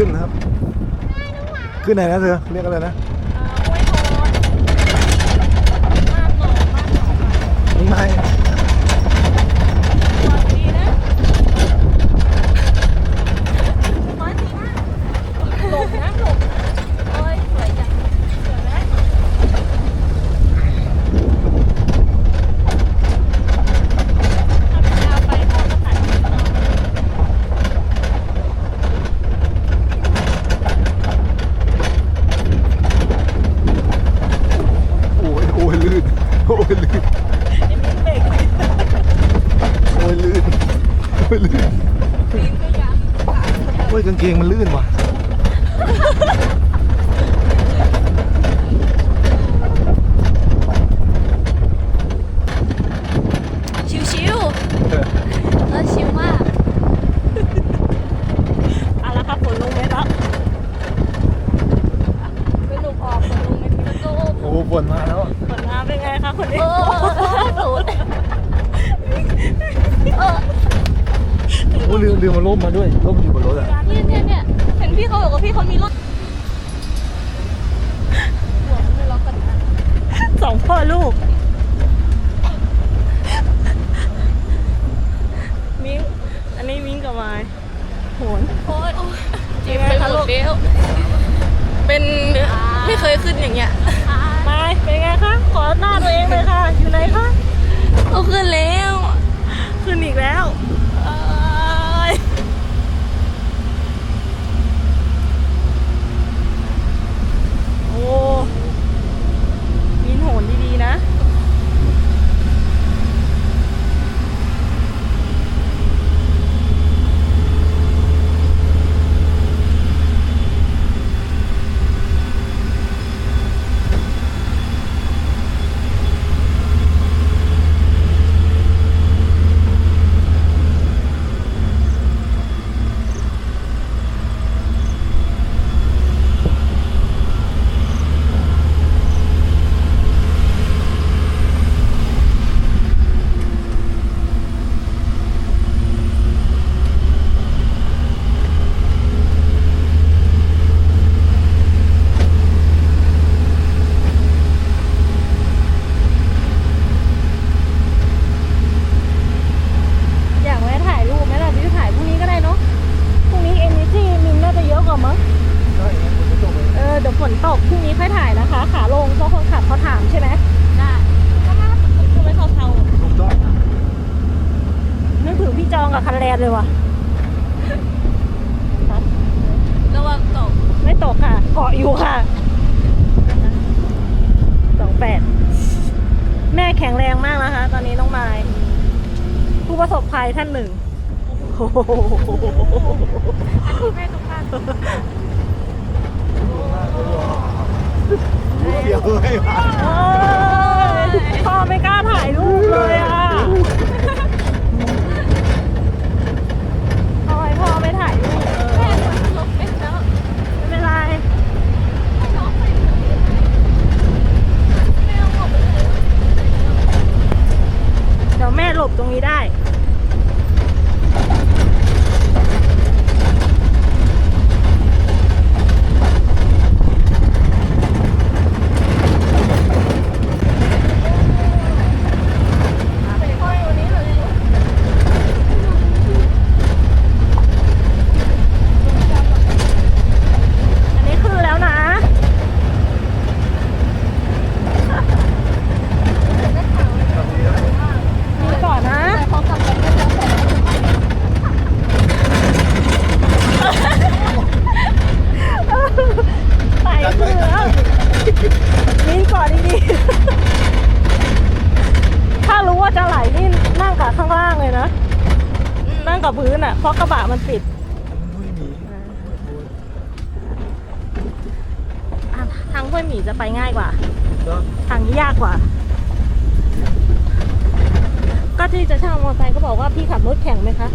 ขึ้นนะครับ ขึ้นไหนนะเธอเรียกอะไรนะ ห้วยโพนมากหนองมากหนอง นี่ไง ฝั่งนี้นะฝั่งนี้นะหลบนะหลบนะโอ้ยสวยจังสวยไหมถ้าไปเอาไปพ่อก็ถ่ายคลิปเอา โอ้ยโอ้ยลื่น โอ้ยลื่น ยังมีเบรกเลย โอ้ยลื่น โอ้ยลื่น ปีนก็ยัง โอ้ยกางเกงมันลื่นว่ะ ชิวๆเออชิวมากเอาละครับฝนลงไหมครับสนุกออกฝนลงไหมพี่โก้ โอ้ฝนมาแล้ว ฝนมาเป็น ไงคะคนนี้สูดโอ้ยลืมลืมมาล่มมาด้วยล่มอยู่บนรถอะเนี่ยเนี่ยเนี่ยเห็นพี่เขาบอกว่าพี่เขามีรถหัวมันไม่ล็อกกันนะสองพ่อลูก มิ้ง อันนี้มิ้งกับไม้โหนโอ๊ยจีบไปหมดแล้วเป็นไม่เคยขึ้นอย่างเงี้ยอ่าไม้ เป็นไงคะ ขอหน้าตัวเองเลยค่ะ อยู่ไหนคะเอาขึ้นแล้ว ขึ้นอีกแล้วเอ้ยโอ้มิ้นโหนดีๆนะ อยากแวะถ่ายรูปไหมล่ะพี่ถ่ายพรุ่งนี้ก็ได้เนาะ พรุ่งนี้เอเนจีมินน่าจะเยอะกว่ามั้ง ใช่ครับฝนจะตกเลย เออเดี๋ยวฝนตกพรุ่งนี้ค่อยถ่ายนะคะ ขาลงเพราะคนขับเขาถามใช่ไหม ได้ก็น่าสนใจคือไม่เท่าเท่า ถูกต้อง นึกถึงพี่จองกับคันแลน เลยว่ะ ระวังตก ไม่ตกค่ะ เกาะอยู่ค่ะสองแปดแม่แข็งแรงมากนะคะ ตอนนี้น้องไม้ผู้ประสบภัยท่านหนึ่งโอ้โหอันนี้แม่ทุกท่านเดี๋ยวเลยว่ะเอ้ยพ่อไม่กล้าถ่ายรูปเลยอะทำไมพ่อไม่ถ่ายรูปเอ แม่ อ ลบเป็นแล้ว ไม่เป็นไร ให้น้องใส่ถุงแม่เอาหมดเลย เดี๋ยวแม่หลบตรงนี้ได้ ใส่ห้อยวันนี้เลย อันนี้คือแล้วนะ มีก่อนนะ แต่พอกลับไปก็จะใส่ ใส่คือแล้วมีก่อนดีๆ ถ้ารู้ว่าจะไหลนี่นั่งกับข้างล่างเลยนะ นั่งกับพื้นอะ เพราะกระบะมันปิด ไม่มี อะ ทางห้วยหมีจะไปง่ายกว่าก็ทางนี้ยากกว่า ก็ที่จะเช่ามอเตอร์ไซค์ก็บอกว่าพี่ขับรถแข่งไหมคะ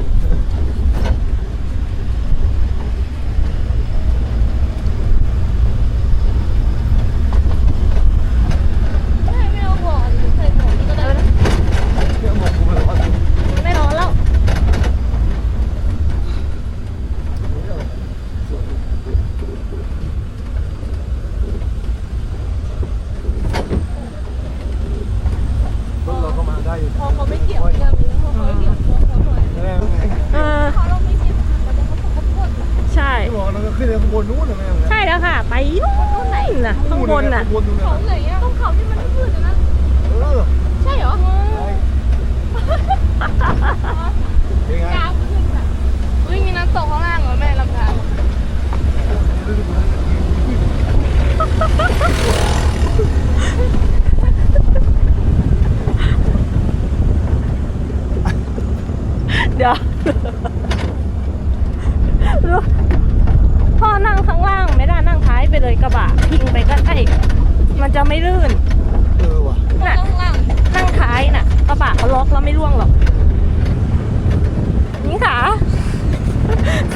พอเขาไม่เกี่ยวเรื่องนี้พอเขาเกี่ยวเขาเลยเออเขเราไม่เกี่ยวเราเขาเขาพูดใช่ที่บอกเราก็ขึ้นไปข้างบนนู้นนะแม่ใช่แล้วค่ะ ไปนู่นไหนนะข้างบนน่ะเขาไหนอะต้องเขาที่มันมืดๆนะใช่เหรอดาวขึ้นอะบอุ้ยมีน้ำตกข้างล่างเหรอแม่ลำธาร เดี๋ยวรู้พ่อนั่งข้างล่างไม่ได้นั่งท้ายไปเลยกระบะพิงไปก็ได้มันจะไม่ลื่นเออว่ะน่ะข้างล่างนั่งท้ายน่ะ กระบะเขาล็อกแล้วไม่ร่วงหรอกนี่ค่ะ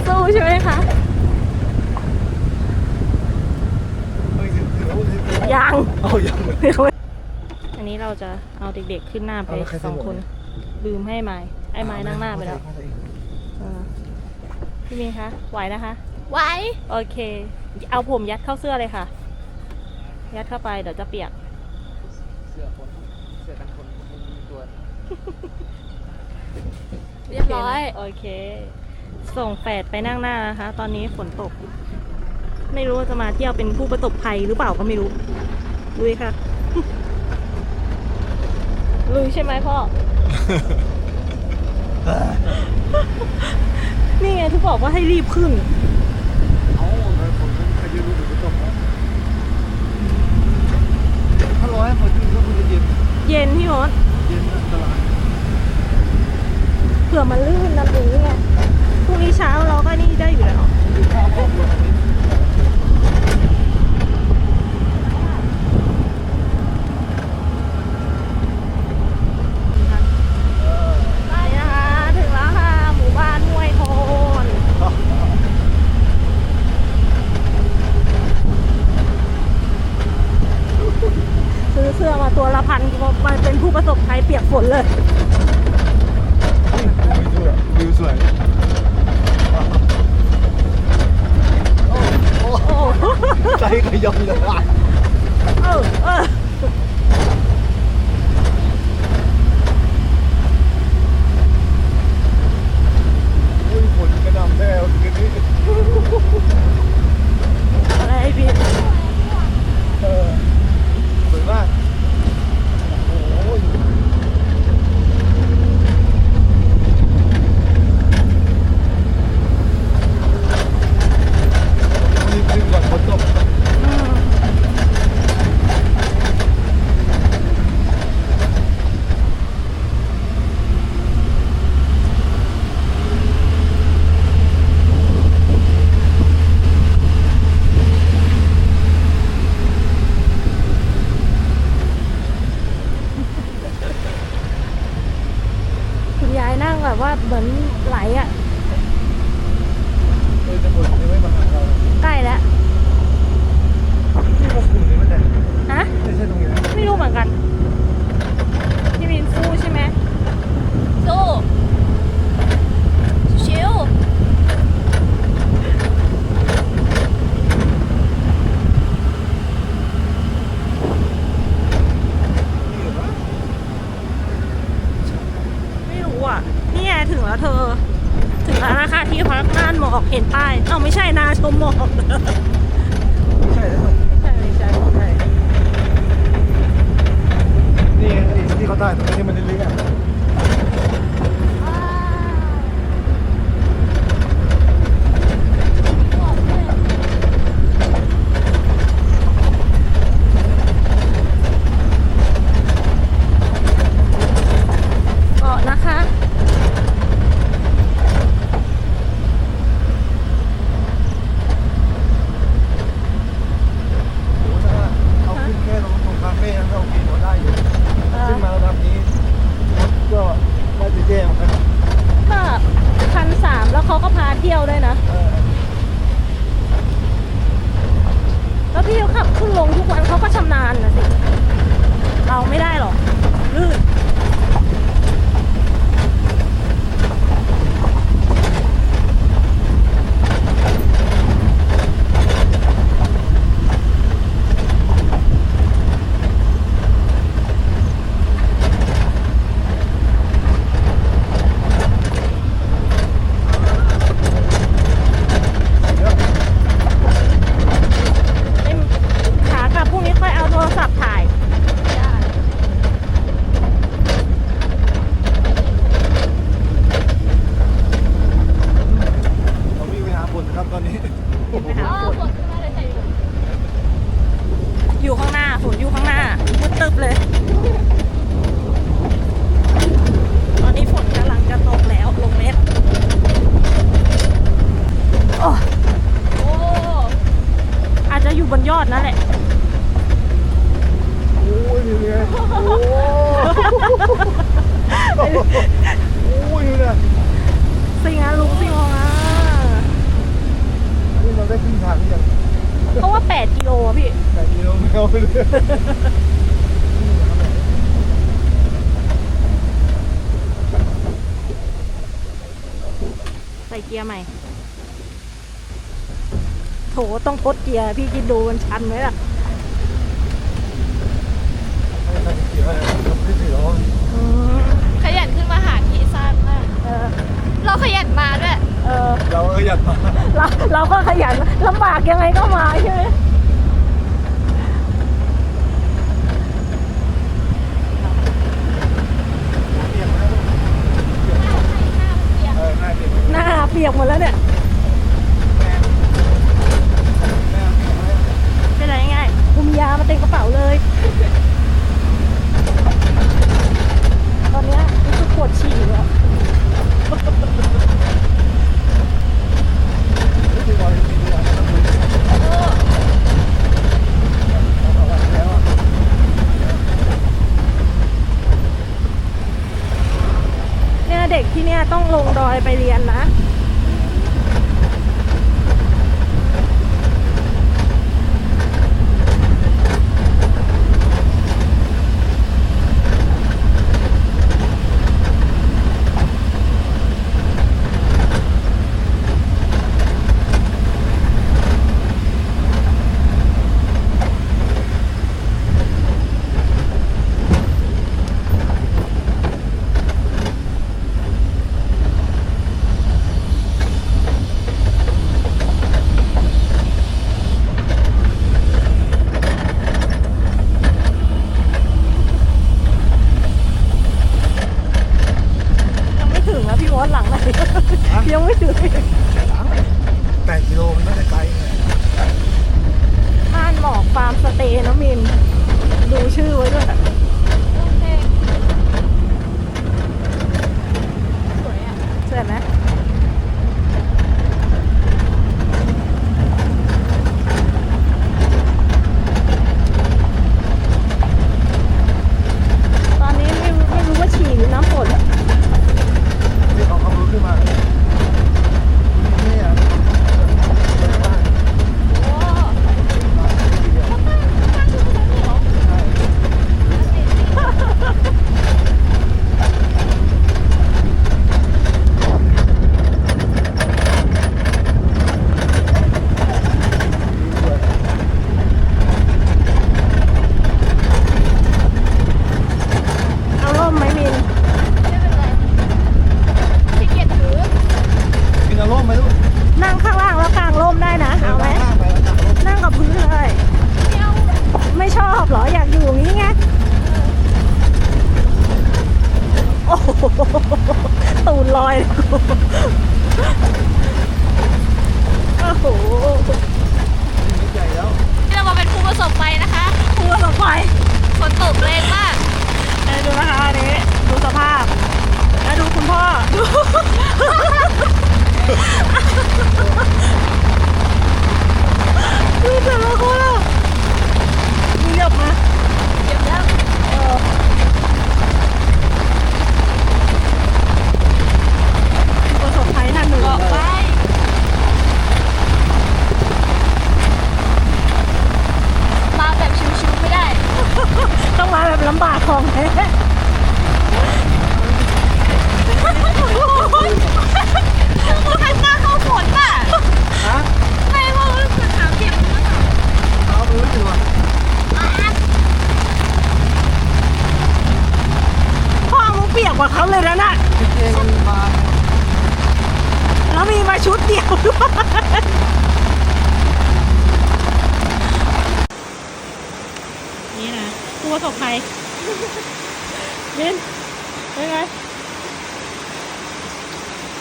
สู้ใช่ไหมคะเฮ้ยถึงถึงแล้วถึงแล้วยังเอายังอันนี้เราจะเอาเด็กๆขึ้นหน้าไปเอาแล้วใครสองสงบคนเนี่ยลืมให้ไม้ ไอ้ไม้นั่งหน้าไปแล้วเออพี่มีนคะ ไหวนะคะไว้โอเค เอาผมยัดเข้าเสื้อเลยค่ะ ยัดเข้าไปเดี๋ยวจะเปียก เสื้อคนเสื้อกันคนมันมีตัว เรียบร้อย โอเค ส่งแฝดไปนั่งหน้านะคะ ตอนนี้ฝนตก ไม่รู้ว่าจะมาเที่ยวเป็นผู้ประสบภัยหรือเปล่าก็ไม่รู้ลุยค่ะลุยใช่ไหมพ่อ นี่ไงที่บอกว่าให้รีบขึ้น เอาเลยผมใครจะรู้ถึงจะตกนะถ้าร้อยฝนก็คงจะเย็นเย็นพี่มดเย็นอันตรายเผื่อมันลื่นนั่นเองไงพรุ่งนี้เช้าเราก็นี่ได้อยู่แล้ว เขาถ่ายตรงนี้มันเรื่อยๆ เกาะนะคะ โอ้ถ้าเอาขึ้นแค่ตรงตรงคาเฟ่นั้นเรากินเขาได้อยู่ เออ ขึ้นมาระดับนี้ก็น่าจะแย่เหมือนกัน ก็พันสามแล้วเขาก็พาเที่ยวด้วยนะเออแล้วพี่เขาขับขึ้นลงทุกวันเขาก็ชำนาญนะสิ เราไม่ได้หรอกลื่น โอ้ยนะสิงหาลุงสิงะานี่เราได้ขึ้นทางหรืยังเพราะว่า 8 กิโลอะพี่8กิโลไม่เอาไปเลยใส่เกียร์ใหม่ โถต้องทดเกียร์พี่คิดดูมันชันไหมล่ะ ให้เกียให้ทางที่เสีอื ขยันมาเราเราก็ขยันลำบากยังไงก็มาใช่ไหมหน้าเปียกหมดแล้วเนี่ยเป็นไรง่ายคุมยามาเต็มกระเป๋าเลย ตอนนี้ยรู้สึกปวดฉี่แล้ว เนี่ยเด็กที่เนี่ยต้องลงดอยไปเรียนละ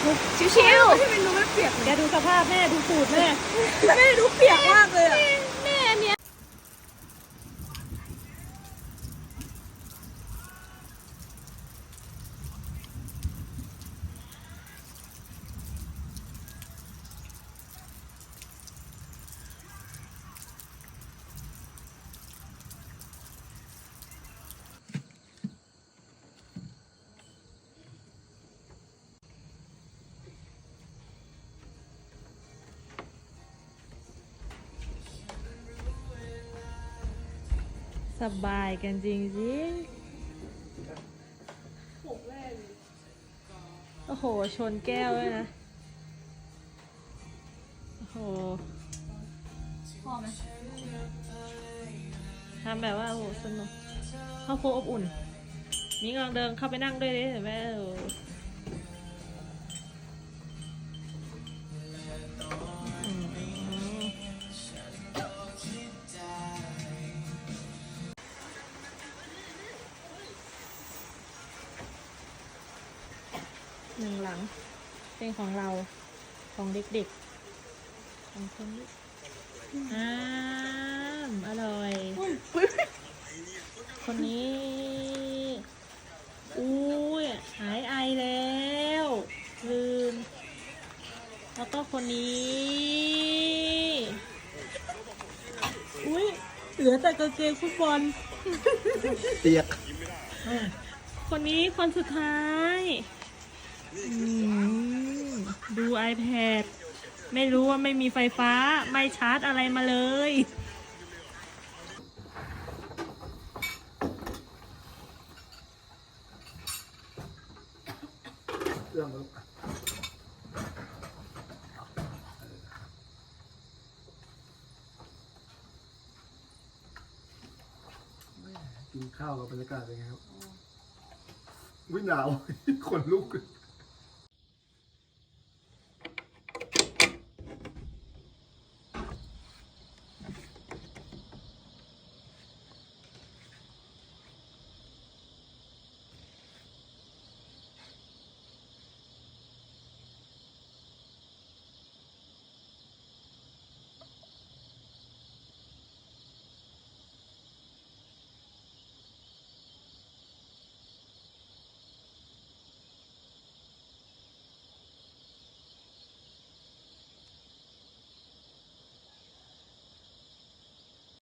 ลุกชิวๆ ไม่ใช่ดูไม่เปียกเลแกยดูสภาพแม่ดูสูตรแม่ แม่ดูเปียกมากเลยอะ สบายกันจริงจริงโอ้โห ชนแก้วด้วยนะ โอ้โหพอไหมทำแบบว่า โอ้โห สนุกครอบครัวอบอุ่น มีกำลังเดินเข้าไปนั่งด้วยดิเห็นไหมเอออื หนึ่งหลัง เป็นของเราของเด็กๆของคนนี้อ้ามอร่อย คนนี้อุ้ยหายไอแล้วลืม แล้วก็คนนี้อุ้ยเหลือแต่กางเกงฟุตบอลเปียก คนนี้คนสุดท้ายอืม ดู iPad ไม่รู้ว่าไม่มีไฟฟ้าไม่ชาร์จอะไรมาเลยเรื่องมันกินข้าวกับบรรยากาศเป็นไงครับวิหนาวขนลุก